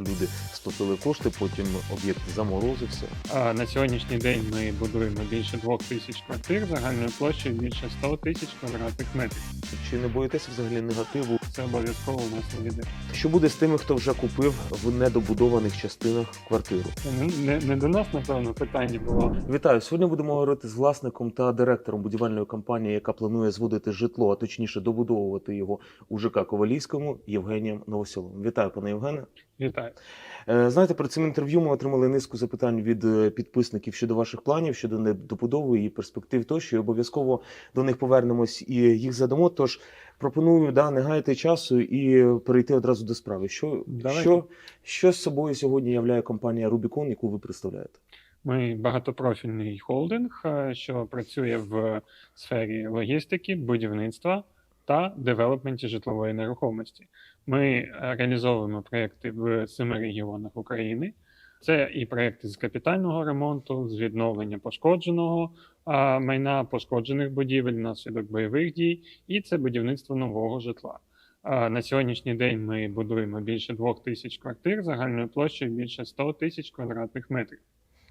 Люди сплатили кошти, потім об'єкт заморозився. А На сьогоднішній день ми будуємо більше двох тисяч квартир загальною площею більше 100 тисяч квадратних метрів. Чи не боїтеся взагалі негативу? Це обов'язково у нас вийде. Що буде з тими, хто вже купив в недобудованих частинах квартиру? Не, не, не до нас, напевно, питання було. Вітаю! Сьогодні будемо говорити з власником та директором будівельної компанії, яка планує зводити житло, а точніше добудовувати його у ЖК Ковалівському Євгенієм Новосіловим. Вітаю, пане Євгене. Вітаю. Е, Знаєте, перед цим інтерв'ю ми отримали низку запитань від е, підписників щодо ваших планів, щодо недобудови і перспектив тощо. І обов'язково до них повернемось і їх задамо. Тож пропоную да, не гаяти часу і перейти одразу до справи. Що, Давайте. що, що з собою сьогодні являє компанія Rubicon, яку ви представляєте? Ми багатопрофільний холдинг, е, що працює в сфері логістики, будівництва та девелопменті житлової нерухомості. Ми реалізовуємо проекти в семи регіонах України. Це і проекти з капітального ремонту, з відновлення пошкодженого майна, пошкоджених будівель внаслідок бойових дій, і це будівництво нового житла. На сьогоднішній день ми будуємо більше двох тисяч квартир загальною площею більше 100 тисяч квадратних метрів.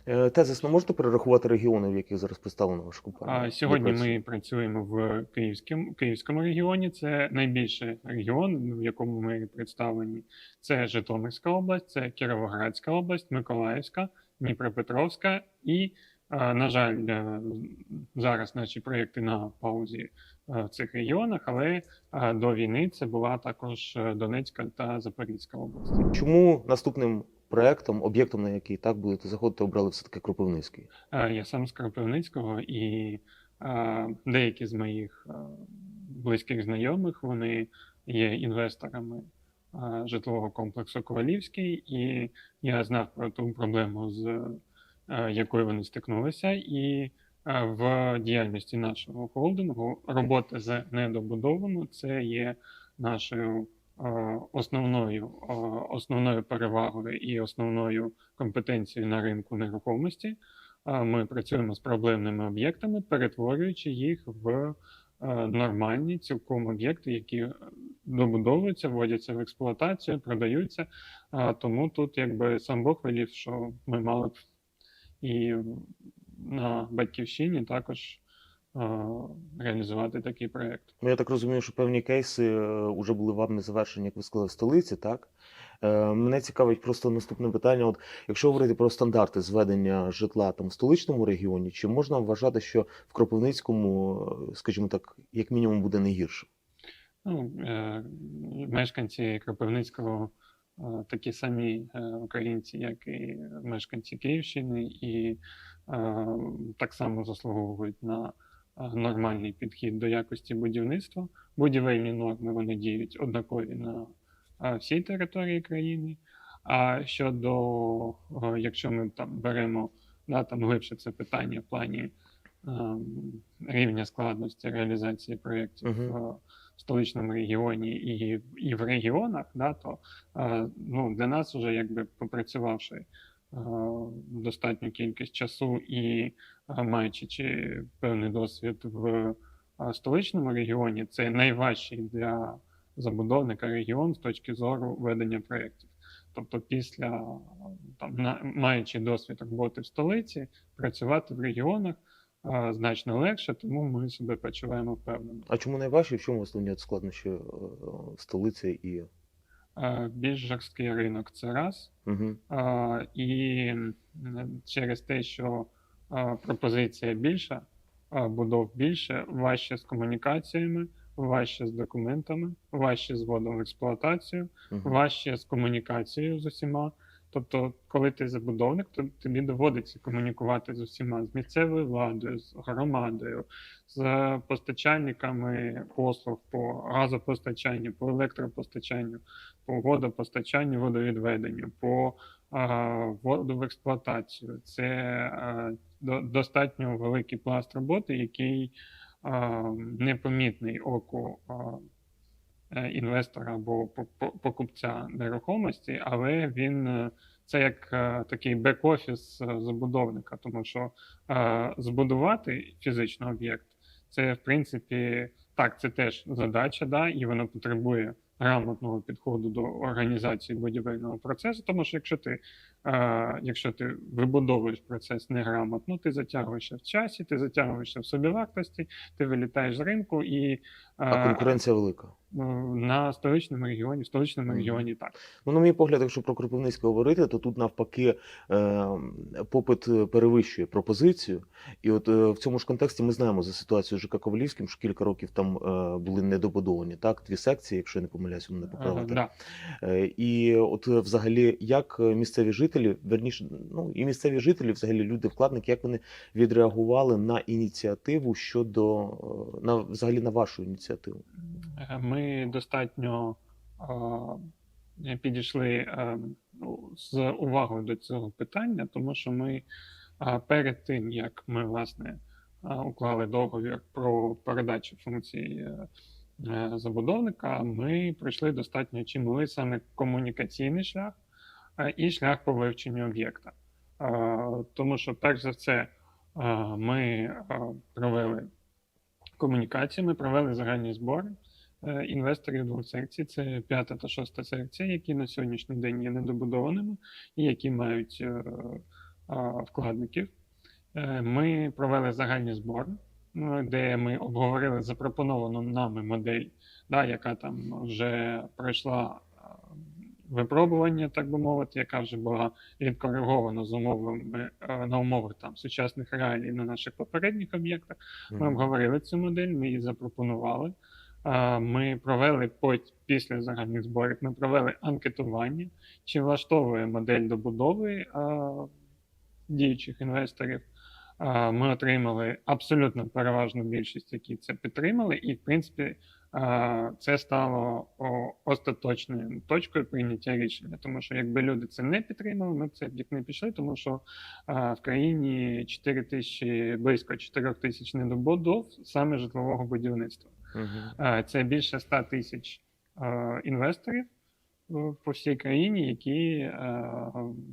Е, Тезис, ви можете перерахувати регіони, в яких зараз представлена ваша компанія? А сьогодні ми працюємо в Київському, Київському регіоні. Це найбільший регіон, в якому ми представлені. Це Житомирська область, це Кіровоградська область, Миколаївська, Дніпропетровська і, на жаль, е, зараз наші проєкти на паузі е, в цих регіонах, але до війни це була також е, Донецька та Запорізька області. Чому наступним проектом, об'єктом, на який так будете заходити, обрали все-таки Кропивницький? Е, Я сам з Кропивницького, і е, деякі з моїх е, близьких знайомих вони є інвесторами житлового комплексу Ковалівський, і я знав про ту проблему, з якою вони стикнулися. І в діяльності нашого холдингу робота з недобудовано це є нашою основною, е, основною перевагою і основною компетенцією на ринку нерухомості. Ми працюємо з проблемними об'єктами, перетворюючи їх в е, нормальні цілком об'єкти, які е, добудовуються, вводяться в експлуатацію, продаються. Тому тут якби сам Бог велів, що ми мали б і на батьківщині також е, реалізувати такий проєкт. Ну, я так розумію, що певні кейси вже були вам не завершені, як ви сказали, в столиці, так? Е, Мене цікавить просто наступне питання. От якщо говорити про стандарти зведення житла там в столичному регіоні, чи можна вважати, що в Кропивницькому, е, скажімо так, як мінімум буде не гірше? Ну, е, мешканці Кропивницького е, такі самі е, українці, як і мешканці Київщини, і е, так само заслуговують на е, нормальний підхід до якості будівництва. Будівельні норми вони діють однакові на е, всій території країни. А щодо, е, якщо ми там беремо да, там глибше це питання в плані е, рівня складності реалізації проєктів Мгм. е, в столичному регіоні і, і в регіонах, да, то е, ну, для нас вже якби попрацювавши достатню кількість часу і е, маючи чи певний досвід в е, столичному регіоні, це найважчий для забудовника регіон з точки зору ведення проєктів. Тобто, після там, на, маючи досвід роботи в столиці, працювати в регіонах е, значно легше, тому ми себе почуваємо впевнено. А чому найважче? В чому основні складнощі е, столиці і. Е, Більш жорсткий ринок це раз. Угу. І через те, що е, пропозиція більша, будов більше, важче з комунікаціями, важче з документами, важче з вводом в експлуатацію, Угу. важче з комунікацією з усіма. Тобто, коли ти забудовник, то тобі доводиться комунікувати з усіма з місцевою владою, з громадою, з постачальниками послуг по газопостачанню, по електропостачанню, по водопостачанню, водовідведенню, по а, вводу в експлуатацію. Це до, достатньо великий пласт роботи, який непомітний оку. Е, інвестора або по- по- покупця нерухомості, але він е, це як е, такий бек-офіс забудовника, тому що збудувати фізично об'єкт це в принципі так, це теж задача, да, і воно потребує грамотного підходу до організації будівельного процесу. Тому що якщо ти, якщо ти вибудовуєш процес неграмотно, ти затягуєшся в часі, ти затягуєшся в собівартості, ти вилітаєш з ринку і А конкуренція велика. ну, на столичному регіоні, в столичному Мгм. регіоні так. Ну, на мій погляд, якщо про Кропивницький говорити, то тут навпаки е, попит е, перевищує пропозицію. І от е, в цьому ж контексті ми знаємо за ситуацію ЖК Ковалівським, що кілька років там були недобудовані, так, дві секції, якщо я не помиляюсь, вони не Е, поправити. да. Е, І от взагалі, як місцеві жителі, верніше, ну і місцеві жителі, взагалі люди, вкладники, як вони відреагували на ініціативу щодо е, на взагалі на вашу ініціативу? Е, Ми достатньо е, підійшли е, ну, з увагою до цього питання, тому що ми е, перед тим, як ми власне е, уклали договір про передачу функцій е, е, забудовника, ми пройшли достатньо чималий саме комунікаційний шлях е, і шлях по вивченню об'єкта. Е, Тому що, перш за все, е, ми е, провели комунікації, ми провели загальні збори е, інвесторів двох секцій. Це п'ята та шоста секція, які на сьогоднішній день є недобудованими і які мають е, вкладників. Е, Ми провели загальні збори, е, де ми обговорили запропоновану нами модель, да, яка там вже пройшла е, випробування, так би мовити, яка вже була відкоригована з умовами е, на умовах там сучасних реалій на наших попередніх об'єктах. Ми обговорили цю модель, ми її запропонували. Ми провели після загальних зборів, ми провели анкетування, чи влаштовує модель добудови а, діючих інвесторів. А, Ми отримали абсолютно переважну більшість, які це підтримали, і в принципі це стало остаточною точкою прийняття рішення. Тому що якби люди це не підтримали, ми б це б не пішли, тому що в країні 4 тисячі, близько 4 тисяч недобудов саме житлового будівництва. Е, Це більше 100 тисяч інвесторів е, по всій країні, які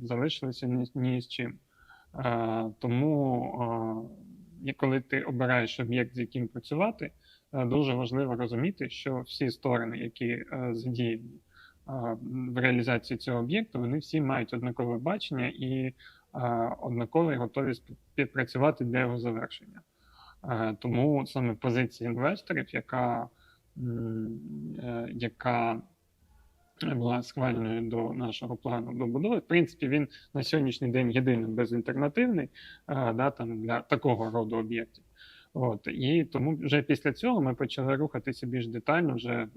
залишилися ні, з чим. Тому, коли ти обираєш об'єкт, з яким працювати, дуже важливо розуміти, що всі сторони, які е, задіяні е, в реалізації цього об'єкту, вони всі мають однакове бачення і е, однаково готові співпрацювати для його завершення. Е, Тому саме позиція інвесторів, яка, е, яка була схвальною до нашого плану добудови, в принципі, він на сьогоднішній день єдиний безальтернативний е, да, там, для такого роду об'єктів. От, і тому вже після цього ми почали рухатися більш детально, вже е,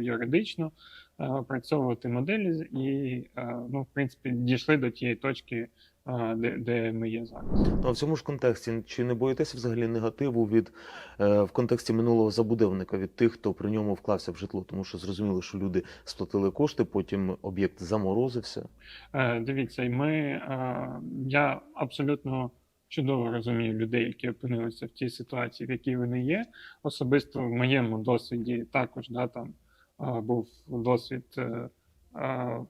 юридично, е, опрацьовувати моделі, і, е, ну, в принципі, дійшли до тієї точки, де, де ми є зараз. Ну, а в цьому ж контексті чи не боїтеся взагалі негативу від в контексті минулого забудовника від тих, хто при ньому вклався в житло? Тому що зрозуміло, що люди сплатили кошти, потім об'єкт заморозився. Дивіться, ми, я абсолютно чудово розумію людей, які опинилися в тій ситуації, в якій вони є. Особисто в моєму досвіді також да, там, е, був досвід е, е,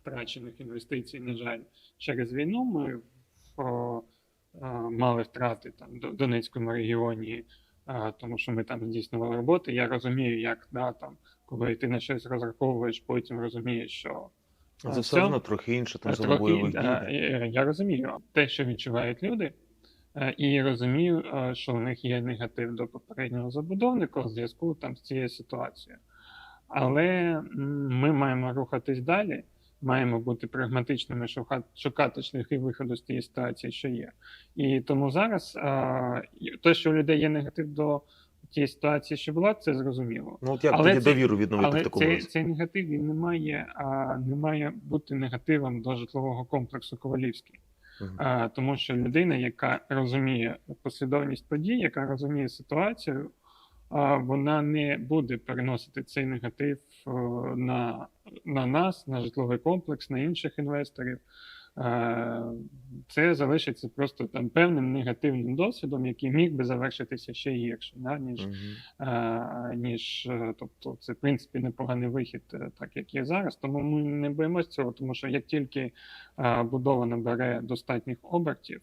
втрачених інвестицій, на жаль, через війну. Ми е, мали втрати там в Донецькому регіоні, тому що ми там здійснювали роботи. Я розумію, як да, там, коли ти на щось розраховуєш, потім розумієш, що Це А, все одно трохи інше, там зона Трохи, бойових дій. е, е, Я розумію те, що відчувають люди, е, і розумію, е, що у них є негатив до попереднього забудовника у зв'язку там з цією ситуацією. Але ми маємо рухатись далі, маємо бути прагматичними, шука- шукати шляхи виходу з тієї ситуації, що є. І тому зараз е, те, що у людей є негатив до тієї ситуації, що була, це зрозуміло. Ну от як Але тоді це- довіру відновити в такому цей, разі? цей негатив він не має, а, не має бути негативом до житлового комплексу Ковалівський. А, тому що людина, яка розуміє послідовність подій, яка розуміє ситуацію, а, вона не буде переносити цей негатив на, на нас, на житловий комплекс, на інших інвесторів. Е, Це залишиться просто там певним негативним досвідом, який міг би завершитися ще гірше, да, ніж е, ніж е, тобто, це в принципі непоганий вихід, так як є зараз. Тому ми не боїмося цього, тому що як тільки будова набере достатніх обертів,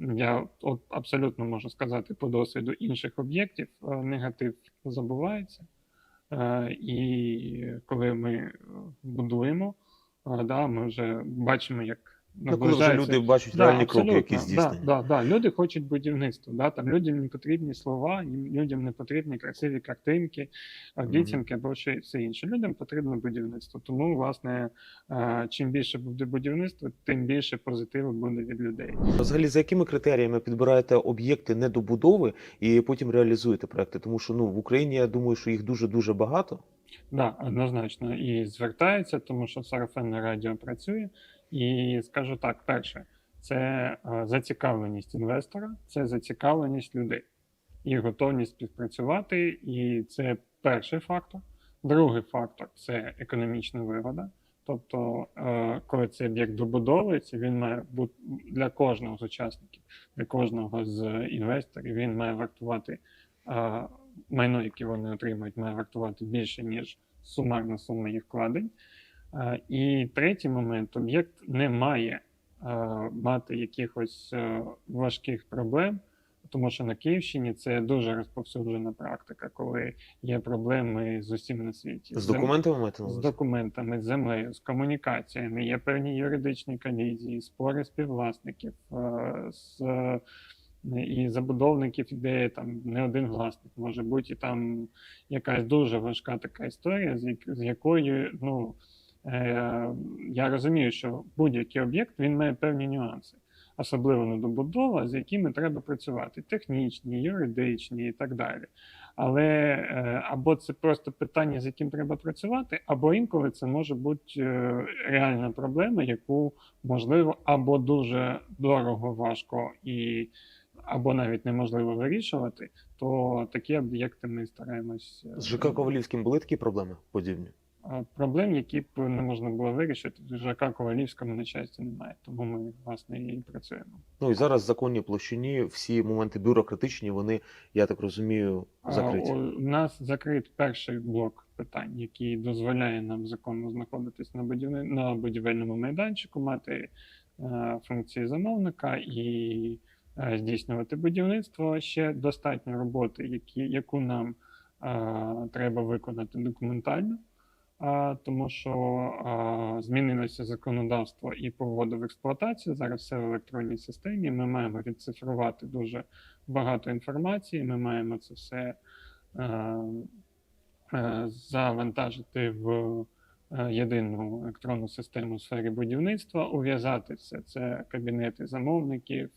я от абсолютно можу сказати по досвіду інших об'єктів, негатив забувається. І коли ми будуємо, е, да, ми вже бачимо, як Ну, коли вже люди бачать Да, реальні кроки, які здійснені. Да, да, да. Люди хочуть будівництва. Да? Там людям не потрібні слова, їм- людям не потрібні красиві картинки, обіцянки або ще все інше. Людям потрібно будівництво. Тому, власне, е, чим більше буде будівництва, тим більше позитиву буде від людей. Взагалі, за якими критеріями підбираєте об'єкти недобудови і потім реалізуєте проекти? Тому що ну в Україні я думаю, що їх дуже дуже багато. Да, однозначно. І звертаються, тому що сарафанне радіо працює. І скажу так: перше, це е, зацікавленість інвестора, це зацікавленість людей і готовність співпрацювати. І це перший фактор. Другий фактор це економічна вигода. Тобто, е, коли цей об'єкт добудовується, він має бути для кожного з учасників, для кожного з інвесторів, він має вартувати е, майно, яке вони отримують, має вартувати більше, ніж сумарна сума їх вкладень. Е, І третій момент: об'єкт не має е, мати якихось е, важких проблем, тому що на Київщині це дуже розповсюджена практика, коли є проблеми з усім на світі. З документами маєте з документами, з землею, з комунікаціями, є певні юридичні колізії, спори співвласників, з, і забудовників, де там не один власник може бути, і там якась дуже важка така історія, з, як- з якою, ну е, я розумію, що будь-який об'єкт він має певні нюанси. Особливо недобудова, з якими треба працювати, технічні, юридичні і так далі. Але е, або це просто питання, з яким треба працювати, або інколи це може бути е, реальна проблема, яку можливо або дуже дорого, важко і або навіть неможливо вирішувати, то такі об'єкти ми стараємось. е, З ЖК Ковалівським були такі проблеми подібні? Проблем, які б не можна було вирішити, в ЖК Ковалівському на щастя немає. Тому ми власне і працюємо. Ну і зараз в законній площині всі моменти бюрократичні, вони, я так розумію, закриті. У нас закрит перший блок питань, який дозволяє нам законно знаходитись на будівни... на будівельному майданчику, мати е, функції замовника і здійснювати будівництво. Ще достатньо роботи, які, яку нам е, треба виконати документально. Тому що змінилося законодавство і по вводу в експлуатацію. Зараз все в електронній системі. Ми маємо відцифрувати дуже багато інформації. Ми маємо це все е, е, завантажити в е, єдину електронну систему у сфері будівництва, ув'язати все це кабінети замовників,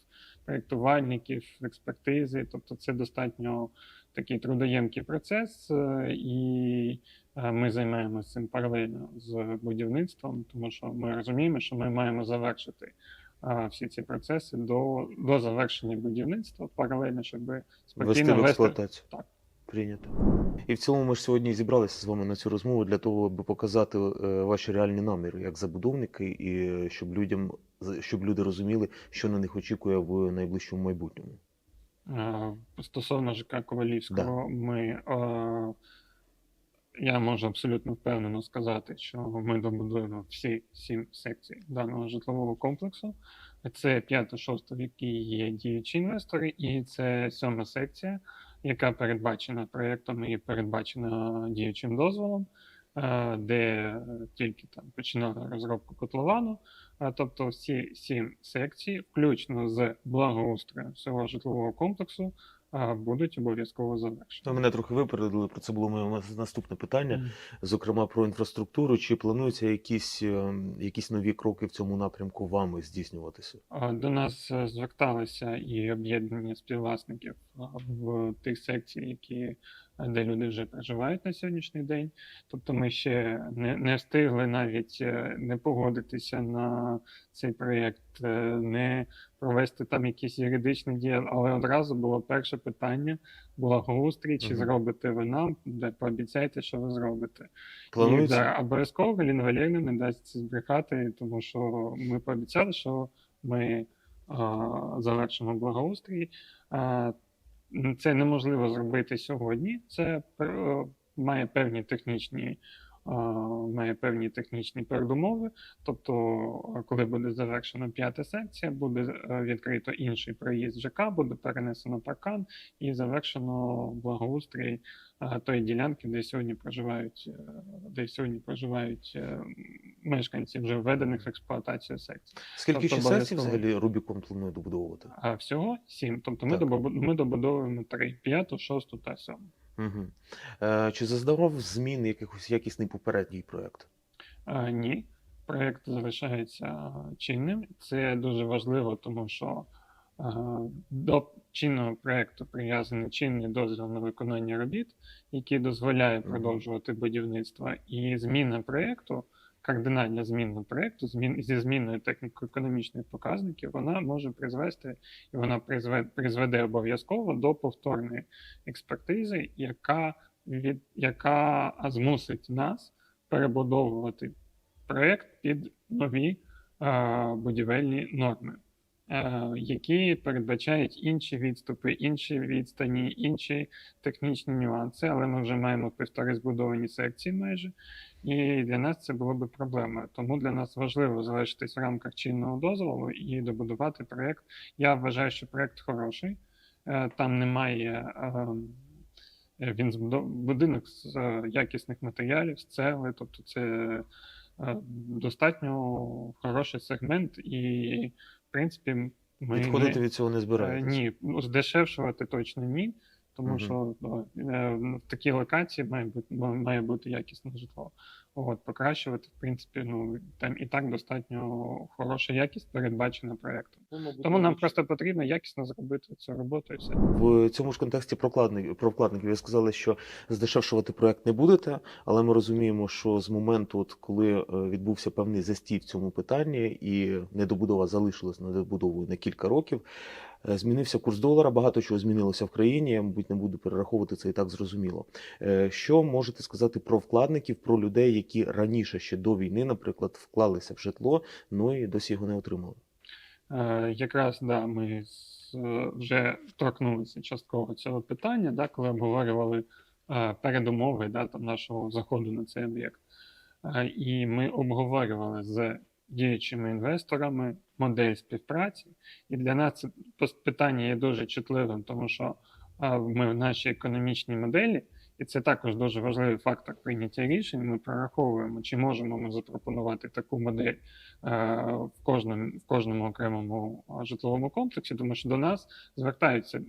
проєктувальників, експертизи. Тобто, це достатньо такий трудоємкий процес, е, і е, ми займаємося цим паралельно з будівництвом, тому що ми розуміємо, що ми маємо завершити всі ці процеси до, до завершення будівництва паралельно, щоб спокійно в експлуатацію. Так. Прийнято. І в цілому ми ж сьогодні зібралися з вами на цю розмову для того, аби показати е, ваші реальні наміри як забудовники, і е, щоб людям щоб люди розуміли, що на них очікує в найближчому майбутньому. Е, Стосовно ЖК Ковалівського, ми, е, я можу абсолютно впевнено сказати, що ми добудуємо всі сім секцій даного житлового комплексу. Це п'ята, шоста, в якій є діючі інвестори, і це сьома секція, яка передбачена проєктом і передбачена діючим дозволом, е, де тільки там починали розробку котловану. А, Тобто всі сім секцій, включно з благоустроєм всього житлового комплексу, будуть обов'язково завершені. мене трохи випередили, про це було моє наступне питання, зокрема про інфраструктуру. Чи плануються якісь, е, якісь нові кроки в цьому напрямку вами здійснюватися? До нас е, зверталися і об'єднання співвласників в тих секціях, які де люди вже проживають на сьогоднішній день. Тобто ми ще не, не встигли навіть е, не погодитися на цей проєкт, е, не провести там якісь юридичні дії, але одразу було перше питання: благоустрій, чи Мгм. зробите ви нам, де пообіцяйте, що ви зробите. І, да, обов'язково Валерівна не дасть збрехати, тому що ми пообіцяли, що ми завершимо благоустрій. М, це неможливо зробити сьогодні. Це має певні технічні має певні технічні передумови. Тобто, коли буде завершена п'ята секція, буде е, відкрито інший проїзд ЖК, буде перенесено паркан і завершено благоустрій тої ділянки, де сьогодні проживають, е, де сьогодні проживають е, мешканці вже введених в експлуатацію секцій. Скільки Тобто ще секцій взагалі Рубікон планує добудовувати? А всього сім. Тобто ми, Так. ми добудовуємо три: п'яту, шосту та сьому. Угу. Е, чи зазнавав змін якихось якісний попередній проєкт? Е, ні, проєкт залишається чинним. Це дуже важливо, тому що е, до чинного проєкту прив'язаний чинний дозвіл на виконання робіт, який дозволяє продовжувати будівництво. І зміна проєкту, кардинальна зміна проєкту, змін, зі зміною техніко-економічних показників, вона може призвести і вона призведе, призведе обов'язково до повторної експертизи, яка, від, яка змусить нас перебудовувати проєкт під нові е, будівельні норми, е, які передбачають інші відступи, інші відстані, інші технічні нюанси, але ми вже маємо півтори збудовані секції майже. І для нас це було би проблемою. Тому для нас важливо залишитись в рамках чинного дозволу і добудувати проєкт. Я вважаю, що проєкт хороший. Е, Там немає ем, е, він збудов- будинок з е, якісних матеріалів, з цегли, тобто це достатньо хороший сегмент, і в принципі ми Відходити від цього не збираєтесь? Ні, ну, здешевшувати точно ні, тому Мгм. що ну, е, в такій локації має бути має бути якісне житло. От покращувати, в принципі, ну там і так достатньо хороша якість передбачена проектом. Тому нам просто потрібно якісно зробити цю роботу і все. В цьому ж контексті про про вкладників ви сказали, що здешевшувати проект не будете, але ми розуміємо, що з моменту, от, коли е, відбувся певний застій в цьому питанні, і недобудова залишилась недобудовою на кілька років, змінився курс долара, багато чого змінилося в країні. Я, мабуть, не буду перераховувати це і так зрозуміло. Е, Що можете сказати про вкладників, про людей, які раніше ще до війни, наприклад, вклалися в житло, ну і досі його не отримали? Е, Якраз да, ми е, вже торкнулися частково цього питання, да, коли обговорювали е, передумови да, там, нашого заходу на цей об'єкт. Е, І ми обговорювали з діючими інвесторами модель співпраці. І для нас це питання є дуже чутливим, тому що ми в нашій економічній моделі, і це також дуже важливий фактор прийняття рішень. Ми прораховуємо, чи можемо ми запропонувати таку модель е, в кожному, в кожному окремому житловому комплексі, тому що до нас звертаються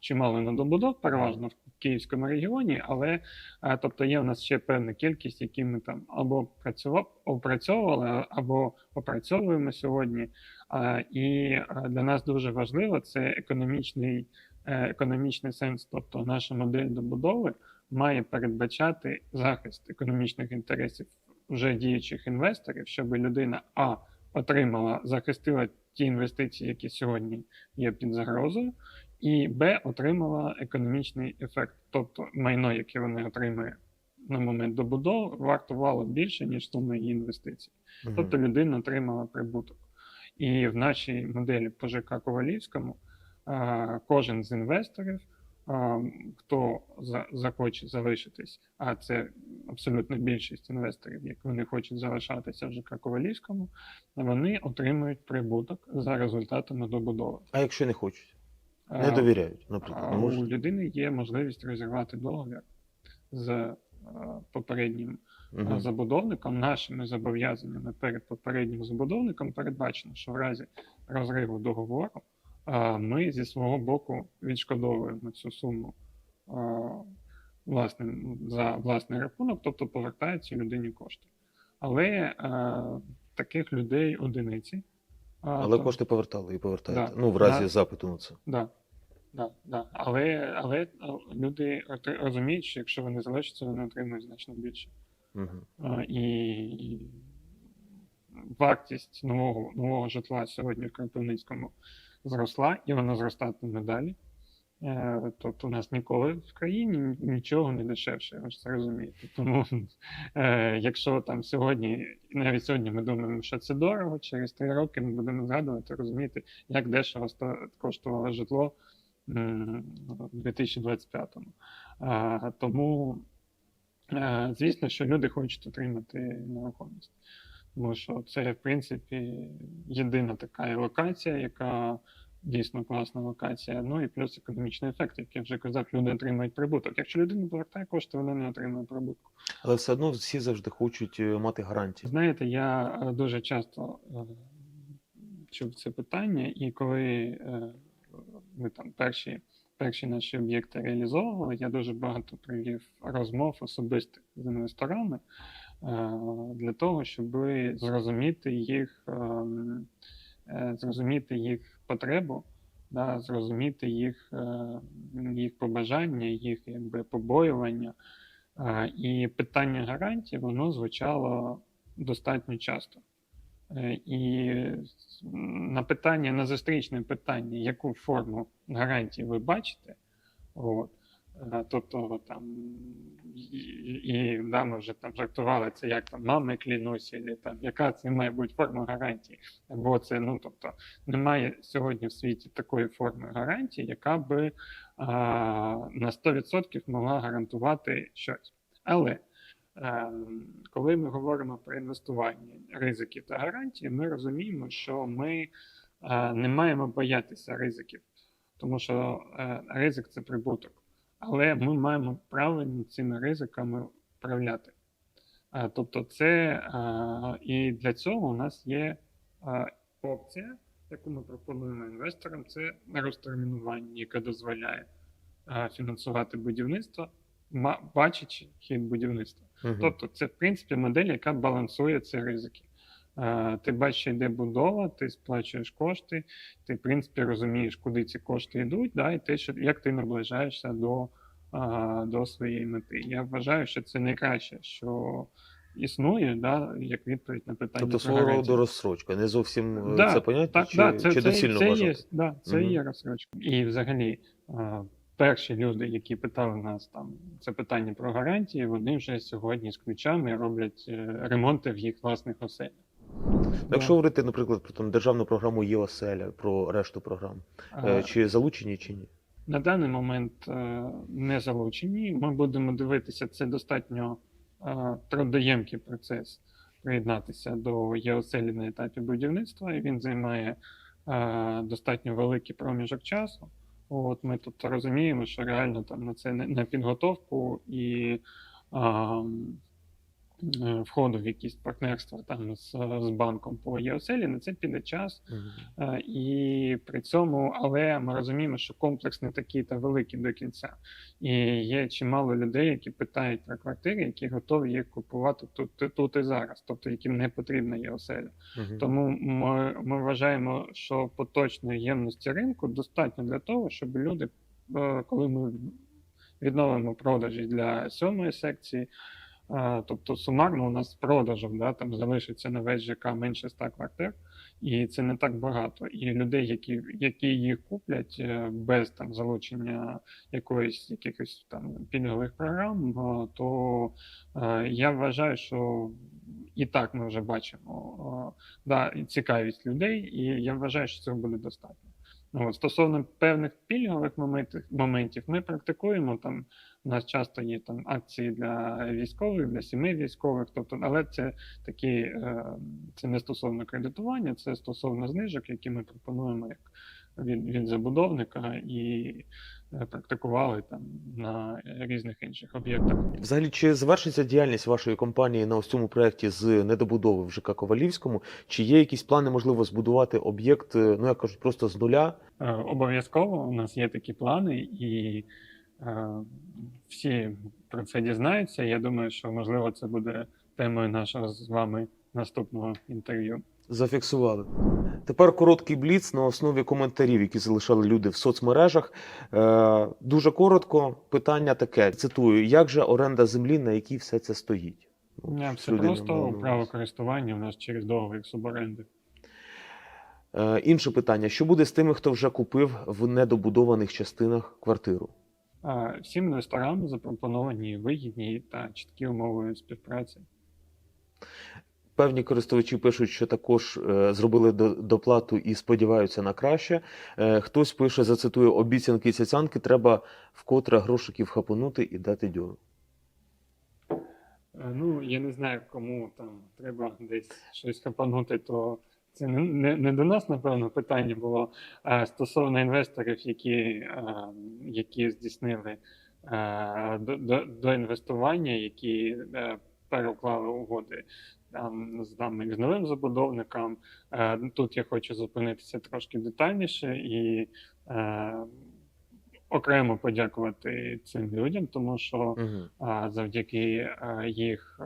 чимало недобудов, переважно в Київському регіоні, але е, тобто є в нас ще певна кількість, які ми там або працював, опрацьовували, або опрацьовуємо сьогодні. І е, для нас дуже важливо це економічний, е, економічний сенс, тобто наша модель добудови має передбачати захист економічних інтересів вже діючих інвесторів, щоб людина а отримала, захистила ті інвестиції, які сьогодні є під загрозою, і б отримала економічний ефект, тобто майно, яке вони отримує на момент добудови, вартувало більше ніж сума її інвестицій. Мгм. Тобто людина отримала прибуток. І в нашій моделі по ЖК Ковалівському а, кожен з інвесторів, хто за- захоче залишитись, а це абсолютно більшість інвесторів, як вони хочуть залишатися в ЖК Ковалівському, вони отримують прибуток за результатами добудови. А якщо не хочуть, не довіряють, наприклад, не у людини є можливість розірвати договір з попереднім Мгм. забудовником, нашими зобов'язаннями перед попереднім забудовником передбачено, що в разі розриву договору ми зі свого боку відшкодовуємо цю суму а, власним за власний рахунок, тобто повертаються людині кошти. Але таких людей одиниці. Але то- кошти повертали і повертаєте. Да. Ну, в разі Да. запиту на це. Да. Да, да. Але, але люди розуміють, що якщо вони залишаться, вони отримують значно більше. А, і, і вартість нового, нового житла сьогодні в Кропивницькому зросла, і вона зростатиме далі. Е, Тобто у нас ніколи в країні нічого не дешевше, ви ж це розумієте. Тому е, якщо там сьогодні, навіть сьогодні ми думаємо, що це дорого, через три роки ми будемо згадувати, розуміти, як дешево коштувало житло у 2025-му. Тому Е, Звісно, що люди хочуть отримати нерухомість. Тому що це, в принципі, єдина така локація, яка дійсно класна локація. Ну і плюс економічний ефект, як я вже казав, люди отримають прибуток. Якщо людина повертає кошти, вона не отримує прибутку. Але все одно всі завжди хочуть е, мати гарантії. Знаєте, я е, дуже часто е, чув це питання, і коли ми там перші, перші наші об'єкти реалізовували, я дуже багато провів розмов особистих з інвесторами для того, щоб зрозуміти їх, ем, е, зрозуміти їх потребу, да, зрозуміти їх, е, їх побажання, їх якби побоювання. Е, І питання гарантій воно звучало достатньо часто. Е, І на питання, на зустрічне питання, яку форму гарантії ви бачите, от, е, тобто там і, і да, ми вже там жартували, це як там мами клянусь, і там яка це має бути форма гарантії. Бо це, ну тобто, немає сьогодні в світі такої форми гарантії, яка би а, на 100% могла гарантувати щось. Але ем, коли ми говоримо про інвестування, ризики та гарантії, ми розуміємо, що ми е, не маємо боятися ризиків, тому що е, ризик це прибуток. Але ми маємо правильно цими ризиками управляти. Тобто, це і для цього у нас є опція, яку ми пропонуємо інвесторам, це розтермінування, яке дозволяє фінансувати будівництво, бачачи хід будівництва. Мгм. Тобто, це в принципі модель, яка балансує ці ризики. Е, Ти бачиш, йде будова, ти сплачуєш кошти, ти, в принципі, розумієш, куди ці кошти йдуть, да, і те, що, як ти наближаєшся до, до своєї мети. Я вважаю, що це найкраще, що існує, да, як відповідь на питання. Тобто свого роду розстрочка. Не зовсім е, Да, це поняття, Так, чи, да, це, чи це, доцільно це, є, да, це Мгм. є розсрочка. І взагалі, перші люди, які питали нас там це питання про гарантії, вони вже сьогодні з ключами роблять е, ремонти в їх власних оселях. Якщо говорити, наприклад, про там державну програму ЄОСЕЛЯ, про решту програм, А, е, чи залучені, чи ні? На даний момент е, не залучені. Ми будемо дивитися, це достатньо е, трудоємкий процес приєднатися до ЄОСЕЛі на етапі будівництва, і він займає достатньо великий проміжок часу. От ми тут розуміємо, що реально там на це на підготовку і а, входу в якісь партнерства там з, з банком по ЄОСЕЛі, на це піде час. Е, І при цьому, але ми розуміємо, що комплекс не такий та великий до кінця. І є чимало людей, які питають про квартири, які готові їх купувати тут, тут, і зараз, тобто яким не потрібна є оселя. Мгм. Тому ми, ми вважаємо, що поточної ємності ринку достатньо для того, щоб люди, е, коли ми відновимо продажі для сьомої секції. Е, Тобто сумарно у нас продажів да, там залишиться на весь ЖК менше 100 квартир, і це не так багато. І людей, які, які їх куплять е, без там залучення якоїсь якихось там пільгових програм, е, то я вважаю, що і так ми вже бачимо да, цікавість людей, і я вважаю, що цього буде достатньо. От, стосовно певних пільгових моментів, моментів, ми практикуємо там. У нас часто є там акції для військових, для сімей військових, тобто, але це такі е, це не стосовно кредитування, це стосовно знижок, які ми пропонуємо як від, від забудовника і е, практикували там на різних інших об'єктах. Взагалі, чи завершиться діяльність вашої компанії на ось цьому проєкті з недобудови в ЖК Ковалівському? Чи є якісь плани, можливо, збудувати об'єкт, е, ну як кажуть, просто з нуля? Е, Обов'язково у нас є такі плани, і е, всі про це дізнаються. Я думаю, що можливо це буде темою нашого з вами наступного інтерв'ю. Зафіксували. Тепер короткий бліц на основі коментарів, які залишали люди в соцмережах. Е, дуже коротко питання таке: цитую: як же оренда землі, на якій все це стоїть? Ну, Не, все людина просто право користування у нас через договір суборенди. Е, інше питання: що буде з тими, хто вже купив в недобудованих частинах квартиру? А всім інвесторам запропоновані вигідні та чіткі умови співпраці. Певні користувачі пишуть, що також е, зробили доплату і сподіваються на краще. Е, хтось пише, зацитую, обіцянки цяцянки, треба вкотре грошиків хапанути і дати дьору. Е, Ну, я не знаю, кому там треба десь щось хапанути, то це не, не, не до нас, напевно, питання було а стосовно інвесторів, які, е, які здійснили е, до, до, до інвестування, які е, переклали угоди з нами з новим забудовником. Е, Тут я хочу зупинитися трошки детальніше і е, окремо подякувати цим людям, тому що завдяки а, їх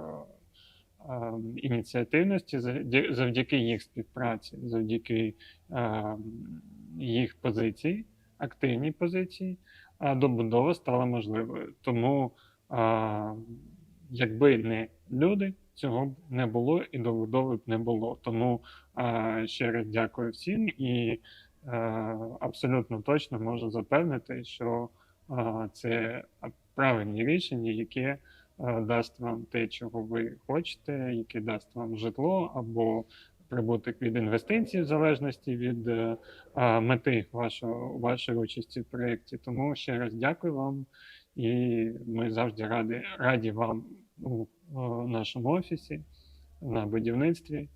ініціативності, завдя- завдяки їх співпраці, завдяки а, їх позиції, активній позиції, добудова стала можливою. Тому, а, якби не люди, цього б не було і добудови б не було. Тому а, ще раз дякую всім і а, абсолютно точно можу запевнити, що а, це правильні рішення, яке е, дасть вам те, чого ви хочете, яке дасть вам житло або прибуток від інвестицій, в залежності від е, е, мети вашого, вашої участі в проєкті. Тому ще раз дякую вам, і ми завжди раді, раді вам е, нашому офісі, на будівництві.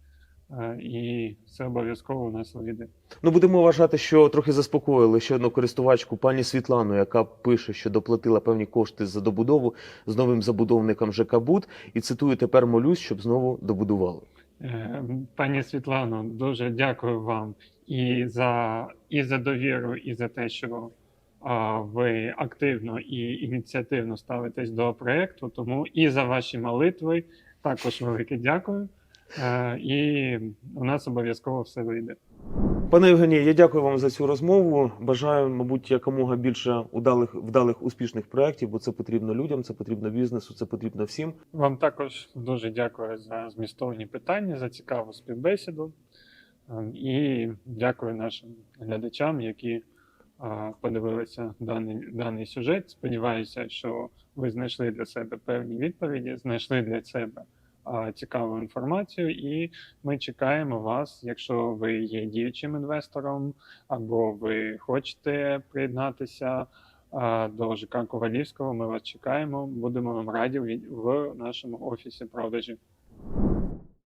Е, І все обов'язково у нас вийде. Ну, будемо вважати, що трохи заспокоїли ще одну користувачку пані Світлану, яка пише, що доплатила певні кошти за добудову з новим забудовником ЖК Буд, і цитую, тепер молюсь, щоб знову добудували. Е, Пані Світлано, дуже дякую вам і за, і за довіру, і за те, що ви активно і ініціативно ставитесь до проєкту. Тому і за ваші молитви також велике дякую. Е, І у нас обов'язково все вийде. Пане Євгенію, я дякую вам за цю розмову. Бажаю, мабуть, якомога більше удалих, вдалих успішних проєктів, бо це потрібно людям, це потрібно бізнесу, це потрібно всім. Вам також дуже дякую за змістовні питання, за цікаву співбесіду. Е, І дякую нашим глядачам, які подивилися даний, даний сюжет. Сподіваюся, що ви знайшли для себе певні відповіді, знайшли для себе цікаву інформацію, і ми чекаємо вас, якщо ви є діючим інвестором, або ви хочете приєднатися до ЖК Ковалівського. Ми вас чекаємо. Будемо вам раді в в нашому офісі продажі.